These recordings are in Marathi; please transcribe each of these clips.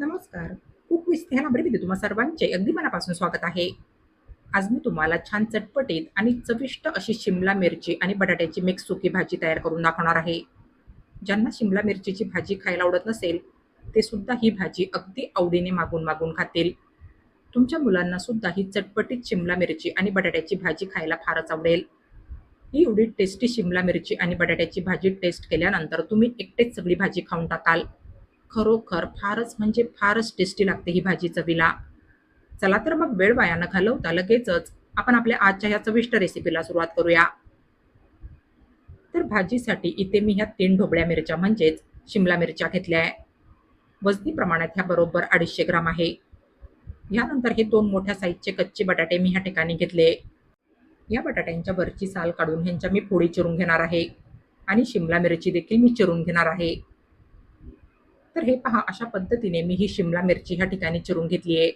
नमस्कार. कुक विथ ह्या नंबरमध्ये तुम्हा सर्वांचे अगदी मनापासून स्वागत आहे. आज मी तुम्हाला छान चटपटीत आणि चविष्ट अशी शिमला मिरची आणि बटाट्याची मिक्स सुकी भाजी तयार करून दाखवणार आहे. ज्यांना शिमला मिरचीची भाजी खायला आवडत नसेल ते सुद्धा ही भाजी अगदी आवडीने मागून मागून खातील. तुमच्या मुलांना सुद्धा ही चटपटीत शिमला मिरची आणि बटाट्याची भाजी खायला फारच आवडेल. ही एवढी टेस्टी शिमला मिरची आणि बटाट्याची भाजी टेस्ट केल्यानंतर तुम्ही एकटेच सगळी भाजी खाऊन टाकाल. खरोखर फारच म्हणजे फारच टेस्टी लागते ही भाजी चवीला. चला तर मग वेळ वाया न घालवता लगेचच आपण आपल्या आजच्या ह्या चविष्ट रेसिपीला सुरुवात करूया. तर भाजीसाठी इथे मी ह्या तीन ढोबळ्या मिरच्या म्हणजेच शिमला मिरच्या घेतल्या आहे. वजनी प्रमाणात ह्या बरोबर अडीचशे ग्राम आहे. ह्यानंतर हे दोन मोठ्या साईजचे कच्चे बटाटे मी ह्या ठिकाणी घेतले. या बटाट्यांच्या वरची साल काढून ह्यांच्या मी फोडी चिरून घेणार आहे. आणि शिमला मिरची देखील मी चिरून घेणार आहे. तर हे पहा अशा पद्धतीने मी ही शिमला मिरची ह्या ठिकाणी चिरून घेतली आहे.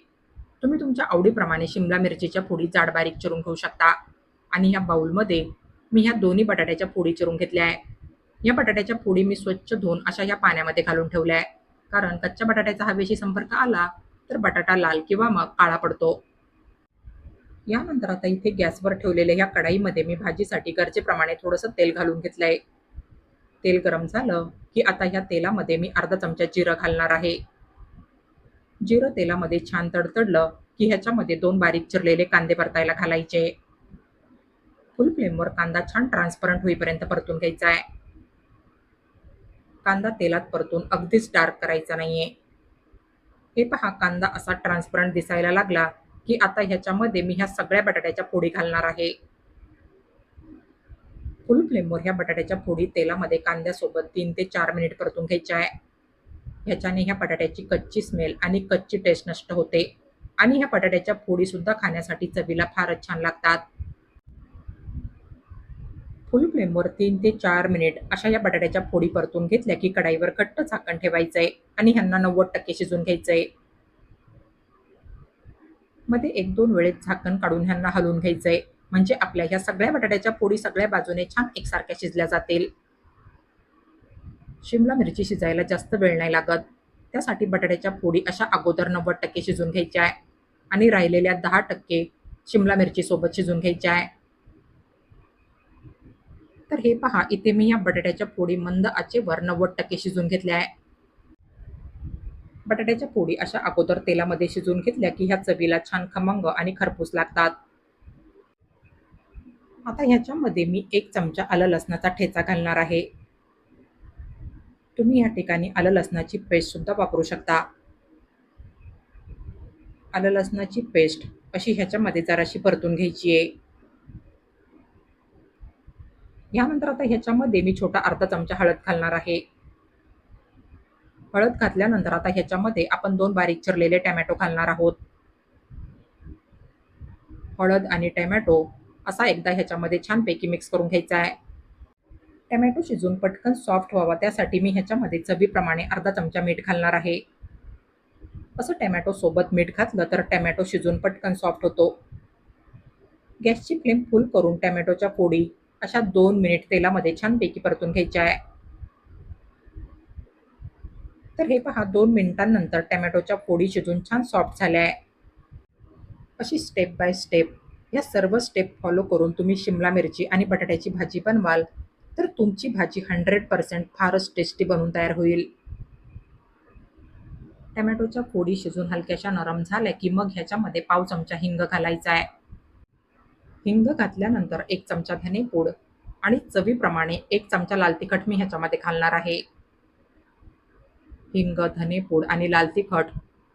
तुम्ही तुमच्या आवडीप्रमाणे शिमला मिरचीच्या फोडी जाड बारीक चिरून घेऊ शकता. आणि ह्या बाऊलमध्ये मी ह्या दोन्ही बटाट्याच्या फोडी चिरून घेतल्या आहे. या बटाट्याच्या फोडी मी स्वच्छ धुवून अशा ह्या पाण्यामध्ये घालून ठेवल्या आहे. कारण कच्च्या बटाट्याचा हवेशी संपर्क आला तर बटाटा लाल किंवा मग काळा पडतो. यानंतर आता इथे गॅसवर ठेवलेल्या या कढाईमध्ये मी भाजीसाठी गरजेप्रमाणे थोडंसं तेल घालून घेतलं आहे तेल गरम झालं की आता ह्या तेलामध्ये मी अर्धा चमचा जिरं घालणार आहे. जिरं तेलामध्ये छान तडतडलं की ह्याच्यामध्ये दोन बारीक चिरलेले कांदे परतायला घालायचे. फुल फ्लेमवर कांदा छान ट्रान्सपरंट होईपर्यंत परतून घ्यायचा आहे. कांदा तेलात परतून अगदीच डार्क करायचा नाहीये. हे पहा कांदा असा ट्रान्सपरंट दिसायला लागला की आता ह्याच्यामध्ये मी ह्या सगळ्या बटाट्याच्या पोळी घालणार आहे. फुल फ्लेमवर ह्या बटाट्याच्या फोडी तेलामध्ये कांद्यासोबत तीन ते चार मिनिट परतून घ्यायच्या आहे. ह्याच्याने ह्या बटाट्याची कच्ची स्मेल आणि कच्ची टेस्ट नष्ट होते. आणि ह्या बटाट्याच्या फोडी सुद्धा खाण्यासाठी चवीला फारच छान लागतात. फुल फ्लेमवर तीन ते चार मिनिट अशा या बटाट्याच्या फोडी परतून घेतल्या की कढाईवर घट्ट झाकण ठेवायचंय आणि ह्यांना नव्वद टक्के शिजून घ्यायचंय. मध्ये एक दोन वेळेत झाकण काढून ह्यांना हलवून घ्यायचंय. म्हणजे आपल्या ह्या सगळ्या बटाट्याच्या पोळी सगळ्या बाजूने छान एकसारख्या शिजल्या जातील. शिमला मिरची शिजायला जास्त वेळ नाही लागत. त्यासाठी बटाट्याच्या फोडी अशा अगोदर नव्वद टक्के शिजून घ्यायच्या आहे. आणि राहिलेल्या दहा टक्के शिमला मिरचीसोबत शिजून घ्यायच्या आहे. तर हे पहा इथे मी या बटाट्याच्या फोडी मंद आचेवर नव्वद टक्के शिजून घेतल्या आहे. बटाट्याच्या फोडी अशा अगोदर तेलामध्ये शिजून घेतल्या की ह्या चवीला छान खमंग आणि खरपूस लागतात. आता ह्याच्यामध्ये मी एक चमचा आलं लसणाचा ठेचा घालणार आहे. तुम्ही या ठिकाणी आलं लसणाची पेस्टसुद्धा वापरू शकता. आलं लसणाची पेस्ट अशी ह्याच्यामध्ये जराशी परतून घ्यायची आहे. यानंतर आता ह्याच्यामध्ये मी छोटा अर्धा चमचा हळद घालणार आहे. हळद घातल्यानंतर आता ह्याच्यामध्ये आपण दोन बारीक चिरलेले टॅमॅटो घालणार आहोत. हळद आणि टॅमॅटो असा एकदा ह्याच्यामध्ये छानपैकी मिक्स करून घ्यायचा आहे. टमॅटो शिजून पटकन सॉफ्ट व्हावा त्यासाठी मी ह्याच्यामध्ये चवीप्रमाणे अर्धा चमचा मीठ घालणार आहे. असं टॅमॅटोसोबत मीठ घातलं तर टॅमॅटो शिजून पटकन सॉफ्ट होतो. गॅसची फ्लेम फुल करून टॅमॅटोच्या फोडी अशा दोन मिनिट तेलामध्ये छानपैकी परतून घ्यायच्या आहे. तर हे पहा दोन मिनिटांनंतर टॅमॅटोच्या फोडी शिजून छान सॉफ्ट झाल्या आहे. अशी स्टेप बाय स्टेप या सर्व स्टेप फॉलो करून तुम्ही शिमला मिरची आणि बटाट्याची भाजी बनवाल तर तुमची भाजी हंड्रेड पर्सेंट फारच टेस्टी बनून तयार होईल. टमॅटोच्या फोडी शिजून हलक्याशा नरम झाल्या की मग ह्याच्यामध्ये पाव चमचा हिंग घालायचा आहे. हिंग घातल्यानंतर एक चमचा धनेपूड आणि चवीप्रमाणे एक चमचा लाल तिखट मी ह्याच्यामध्ये घालणार आहे. हिंग धनेपूड आणि लाल तिखट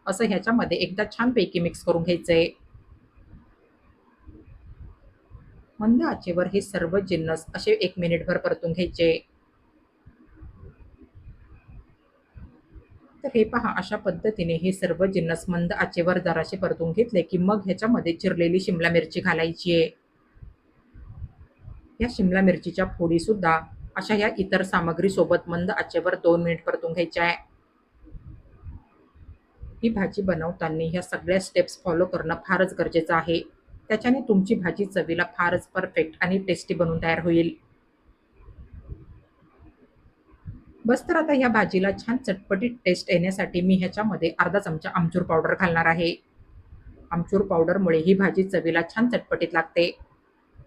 असं ह्याच्यामध्ये एकदा छानपैकी मिक्स करून घ्यायचं आहे मंद आचेवर हे सर्व जिन्नस असे एक मिनिटभर परतून घ्यायचे. तर हे पहा अशा पद्धतीने हे सर्व जिन्नस मंद आचेवर जराशे परतून घेतले की मग ह्याच्यामध्ये चिरलेली शिमला मिरची घालायची आहे. या शिमला मिरचीच्या फोडी सुद्धा अशा या इतर सामग्री सोबत मंद आचेवर दोन मिनिट परतून घ्यायच्या आहे. ही भाजी बनवताना ह्या सगळ्या स्टेप्स फॉलो करणं फारच गरजेचं आहे. त्याच्याने तुमची भाजी चवीला फारच परफेक्ट आणि टेस्टी बनून तयार होईल. बस तर आता ह्या भाजीला छान चटपटीत टेस्ट येण्यासाठी मी ह्याच्यामध्ये अर्धा चमचा आमचूर पावडर घालणार आहे. आमचूर पावडरमुळे ही भाजी चवीला छान चटपटीत लागते.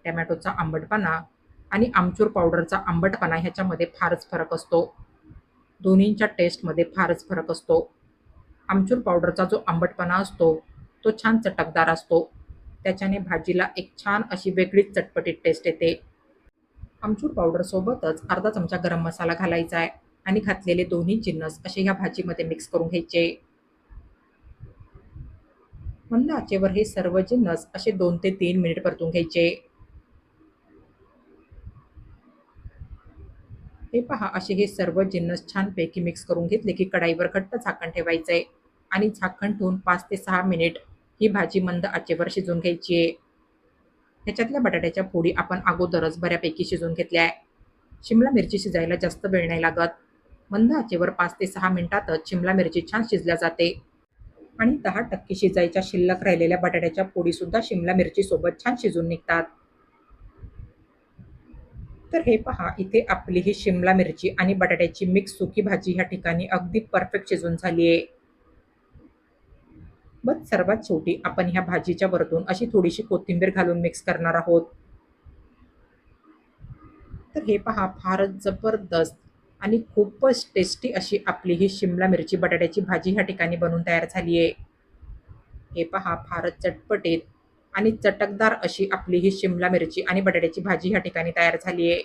टॅमॅटोचा आंबटपणा आणि आमचूर पावडरचा आंबटपणा ह्याच्यामध्ये फारच फरक असतो. दोन्हींच्या टेस्टमध्ये फारच फरक असतो. आमचूर पावडरचा जो आंबटपणा असतो तो छान चटकदार असतो. त्याच्याने भाजीला एक छान अशी वेगळीच चटपटीत टेस्ट येते. आमचूर पावडरसोबतच अर्धा चमचा गरम मसाला घालायचा आहे आणि घातलेले दोन्ही जिन्नस असे ह्या भाजीमध्ये मिक्स करून घ्यायचे. मंद आचेवर हे सर्व जिन्नस असे दोन ते तीन मिनिट परतून घ्यायचे. हे पहा असे हे सर्व जिन्नस छानपैकी मिक्स करून घेतले की कढाईवर घट्ट झाकण ठेवायचंय आणि झाकण ठेवून पाच ते सहा मिनिट ही भाजी मंद आचेवर शिजवून घ्यायची. आहे ह्याच्यातल्या बटाट्याच्या फोडी आपण अगोदरच बऱ्यापैकी शिजवून घेतल्या आहे शिमला मिरची शिजायला जास्त वेळ नाही लागत. मंद आचेवर पाच ते सहा मिनिटातच शिमला मिरची छान शिजल्या जाते. आणि दहा टक्के शिजायच्या शिल्लक राहिलेल्या बटाट्याच्या पोडीसुद्धा शिमला मिरचीसोबत छान शिजून निघतात. तर हे पहा इथे आपली ही शिमला मिरची आणि बटाट्याची मिक्स सुकी भाजी ह्या ठिकाणी अगदी परफेक्ट शिजून झाली आहे बस सर्वात शेवटी आपण ह्या भाजीच्या वरतून अशी थोडीशी कोथिंबीर घालून मिक्स करणार आहोत. तर हे पहा फारच जबरदस्त आणि खूपच टेस्टी अशी आपली ही शिमला मिरची बटाट्याची भाजी ह्या ठिकाणी बनवून तयार झाली आहे. हे पहा फारच चटपटीत आणि चटकदार अशी आपली ही शिमला मिरची आणि बटाट्याची भाजी ह्या ठिकाणी तयार झाली आहे.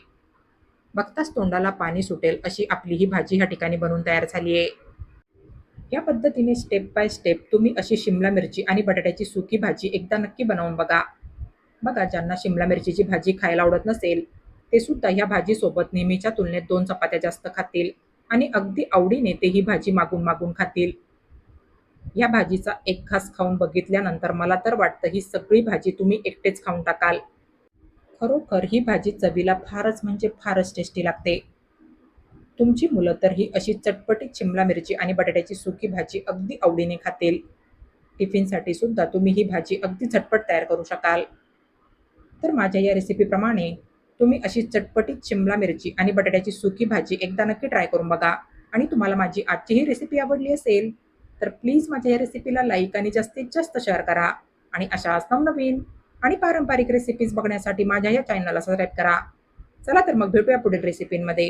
बघताच तोंडाला पाणी सुटेल अशी आपली ही भाजी ह्या ठिकाणी बनवून तयार झाली आहे. या पद्धतीने स्टेप बाय स्टेप तुम्ही अशी शिमला मिरची आणि बटाट्याची सुकी भाजी एकदा नक्की बनवून बघा. बघा ज्यांना शिमला मिरचीची भाजी खायला आवडत नसेल ते सुद्धा ह्या भाजीसोबत नेहमीच्या तुलनेत दोन चपात्या जास्त खातील आणि अगदी आवडीने ते ही भाजी मागून मागून खातील. या भाजीचा एक घास खाऊन बघितल्यानंतर मला तर वाटतं ही सगळी भाजी तुम्ही एकटेच खाऊन टाकाल. खरोखर ही भाजी चवीला फारच म्हणजे फारच टेस्टी लागते. तुमची मुलं तर ही अशी चटपटीत शिमला मिरची आणि बटाट्याची सुकी भाजी अगदी आवडीने खातील. टिफिनसाठी सुद्धा तुम्ही ही भाजी अगदी झटपट तयार करू शकाल. तर माझ्या या रेसिपीप्रमाणे तुम्ही अशी चटपटीत शिमला मिरची आणि बटाट्याची सुकी भाजी एकदा नक्की ट्राय करून बघा. आणि तुम्हाला माझी आजची ही रेसिपी आवडली असेल तर प्लीज माझ्या या रेसिपीला लाईक आणि जास्तीत जास्त शेअर करा. आणि अशाच नवनवीन आणि पारंपरिक रेसिपीज बघण्यासाठी माझ्या या चॅनलला सबस्क्राईब करा. चला तर मग भेटूया पुढील रेसिपींमध्ये